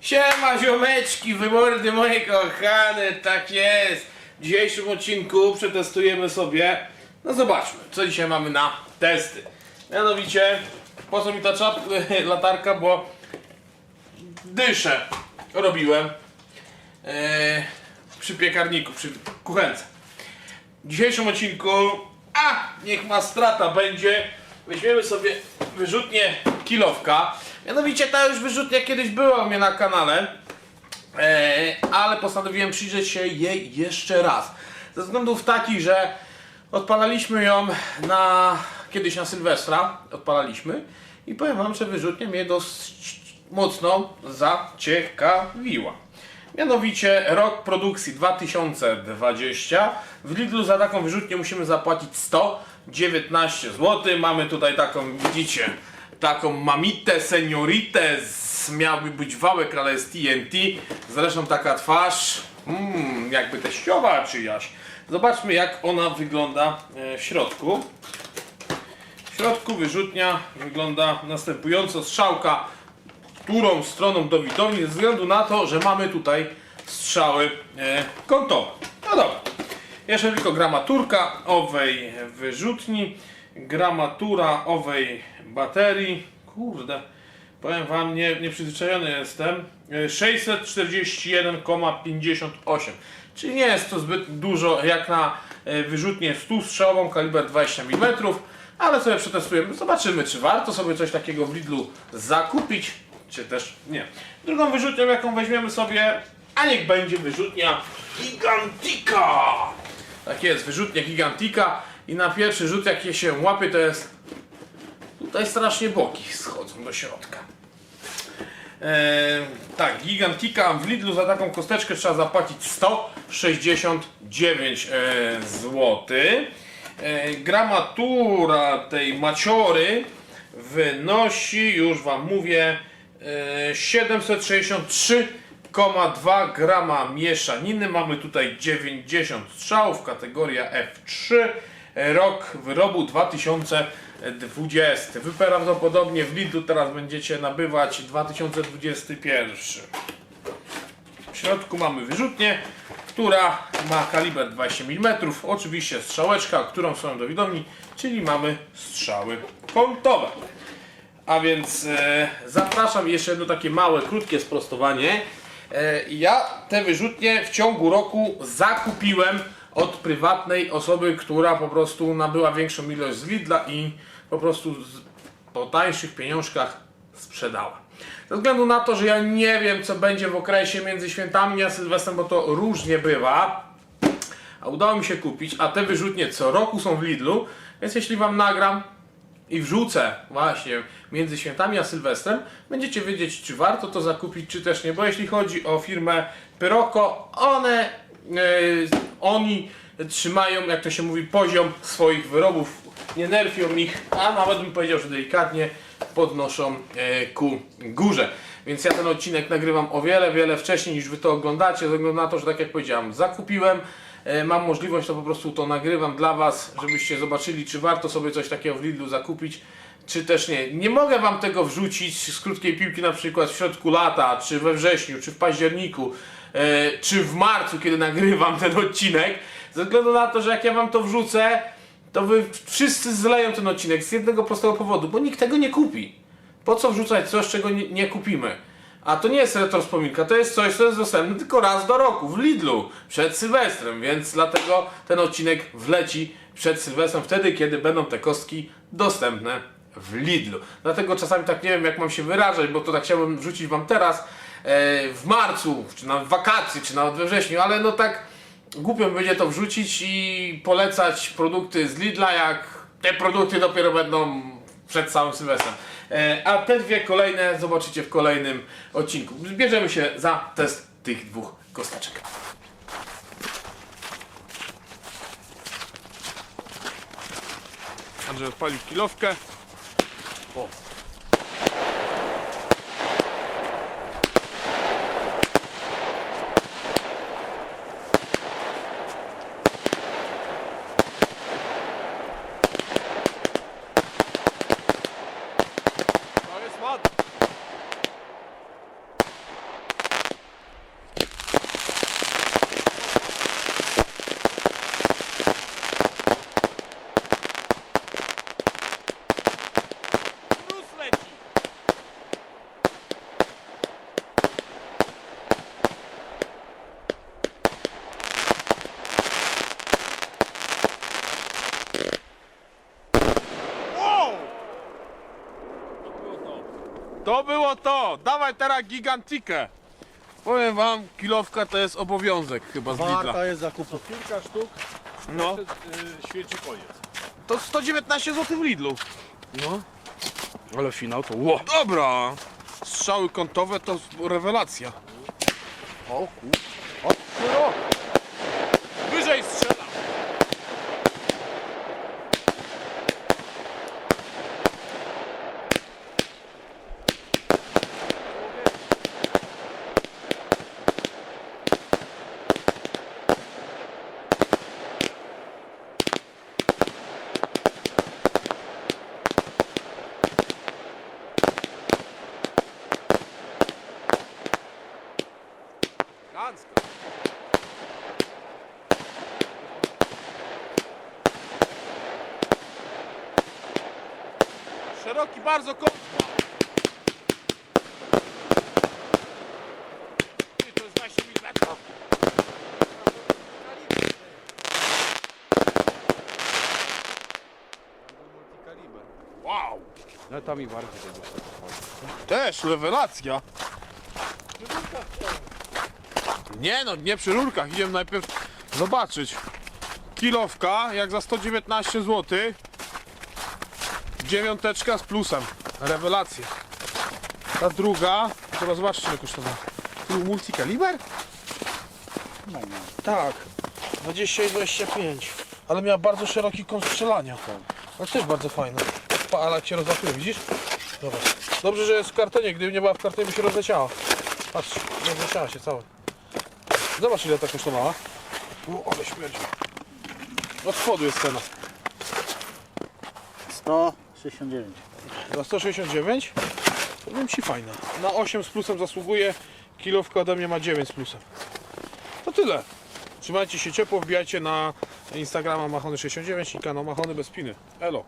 Siema ziomeczki, wymordy moje kochane, tak jest. W dzisiejszym odcinku przetestujemy sobie, no zobaczmy, co dzisiaj mamy na testy. Mianowicie, po co mi ta czap, latarka, bo dyszę robiłem e, przy piekarniku, przy kuchence. W dzisiejszym odcinku, a niech ma strata będzie, weźmiemy sobie wyrzutnię kilowka. Mianowicie ta już wyrzutnia kiedyś była u mnie na kanale, e, ale postanowiłem przyjrzeć się jej jeszcze raz. Ze względów takich, że odpalaliśmy ją na kiedyś na Sylwestra, odpalaliśmy i powiem wam, że wyrzutnia mnie dosyć mocno zaciekawiła. Mianowicie rok produkcji 2020. W Lidlu za taką wyrzutnię musimy zapłacić 119 zł. Mamy tutaj taką, widzicie, taką mamitę, senioritę. Miałby być wałek, ale jest TNT. Zresztą taka twarz, mm, jakby teściowa czyjaś. Zobaczmy jak ona wygląda e, w środku. W środku wyrzutnia wygląda następująco. Strzałka którą stroną do widowni, ze względu na to, że mamy tutaj strzały e, kątowe. No dobra. Jeszcze tylko gramaturka owej wyrzutni, gramatura owej baterii. Kurde, powiem wam, nie, nieprzyzwyczajony jestem. E, 641,58. Czyli nie jest to zbyt dużo jak na e, wyrzutnię 100 strzałową kaliber 20 mm, ale sobie przetestujemy. Zobaczymy, czy warto sobie coś takiego w Lidlu zakupić, czy też nie. Drugą wyrzutnią, jaką weźmiemy sobie, a niech będzie wyrzutnia Gigantika. Tak jest, wyrzutnia Gigantika i na pierwszy rzut, jak się łapie, to jest tutaj strasznie boki schodzą do środka. Eee, tak, Gigantika w Lidlu za taką kosteczkę trzeba zapłacić 169 e, zł. E, gramatura tej maciory wynosi, już Wam mówię, e, 763,2 grama mieszaniny. Mamy tutaj 90 strzałów, kategoria F3. Rok wyrobu 2020. Wy prawdopodobnie w Lidlu teraz będziecie nabywać 2021. W środku mamy wyrzutnię, która ma kaliber 20 mm. Oczywiście strzałeczka, którą są do widowni, czyli mamy strzały kątowe. A więc e, zapraszam jeszcze jedno takie małe, krótkie sprostowanie. E, ja te wyrzutnie w ciągu roku zakupiłem od prywatnej osoby, która po prostu nabyła większą ilość z Lidla i po prostu po tańszych pieniążkach sprzedała. Ze względu na to, że ja nie wiem, co będzie w okresie między świętami a Sylwestrem, bo to różnie bywa, a udało mi się kupić, a te wyrzutnie co roku są w Lidlu, więc jeśli Wam nagram i wrzucę właśnie między świętami a Sylwestrem, będziecie wiedzieć, czy warto to zakupić, czy też nie, bo jeśli chodzi o firmę Pyroko, one, oni trzymają, jak to się mówi, poziom swoich wyrobów, nie nerfią ich, a nawet bym powiedział, że delikatnie podnoszą e, ku górze. Więc ja ten odcinek nagrywam o wiele, wiele wcześniej niż Wy to oglądacie, ze względu na to, że tak jak powiedziałem, zakupiłem, e, mam możliwość, to po prostu to nagrywam dla Was, żebyście zobaczyli, czy warto sobie coś takiego w Lidlu zakupić, czy też nie. Nie mogę Wam tego wrzucić z krótkiej piłki na przykład w środku lata, czy we wrześniu, czy w październiku, e, czy w marcu, kiedy nagrywam ten odcinek, ze względu na to, że jak ja Wam to wrzucę, to wy wszyscy zleją ten odcinek z jednego prostego powodu, bo nikt tego nie kupi. Po co wrzucać coś, czego nie, nie kupimy? A to nie jest retrospominka, to jest coś, co jest dostępne tylko raz do roku w Lidlu przed Sylwestrem, więc dlatego ten odcinek wleci przed Sylwestrem, wtedy kiedy będą te kostki dostępne w Lidlu. Dlatego czasami tak nie wiem, jak mam się wyrażać, bo to tak chciałbym wrzucić Wam teraz e, w marcu, czy na wakacje, czy nawet we wrześniu, ale no tak głupio będzie to wrzucić i polecać produkty z Lidla, jak te produkty dopiero będą przed całym Sylwestrem. E, A te dwie kolejne zobaczycie w kolejnym odcinku. Bierzemy się za test tych dwóch kosteczek. Andrzej odpalił kilowkę. O. To jest ładne. To było to! Dawaj teraz gigantikę! Powiem wam, kilowka to jest obowiązek chyba z Lidla. Warta jest zakupu. Kilka sztuk No, yy, świeci koniec. to 119 zł w Lidlu. No. Ale finał to ło. Dobra! Strzały kątowe to rewelacja. O kur... O! Wyżej Ganska. Szeroki bardzo kąt. Ty, To jest 20 mm. Wow! No tam i bardziej tego. Też rewelacja. Nie no, nie przy rurkach. Idziemy najpierw zobaczyć. Kilowka, jak za 119 zł. Dziewiąteczka z plusem. Rewelacja. Ta druga, to zobaczcie ile kosztowała. Tu multikaliber? Tak. 20 i 25. Ale miała bardzo szeroki kąt strzelania. Ale też bardzo fajna. Pa, ale jak się rozlatuje, widzisz? Dobra. Dobrze, że jest w kartonie. Gdyby nie była w kartonie, by się rozleciała. Patrz, rozleciała się cała. Zobacz ile ta kosztowała. O, ale śmierdzi. Od spodu jest cena. 169. Za 169? Powiem Ci fajna. Na 8 z plusem zasługuje. Kilówka ode mnie ma 9 z plusem. To tyle. Trzymajcie się ciepło, wbijajcie na Instagrama Machony69 i kanał Machony bez piny. Elo.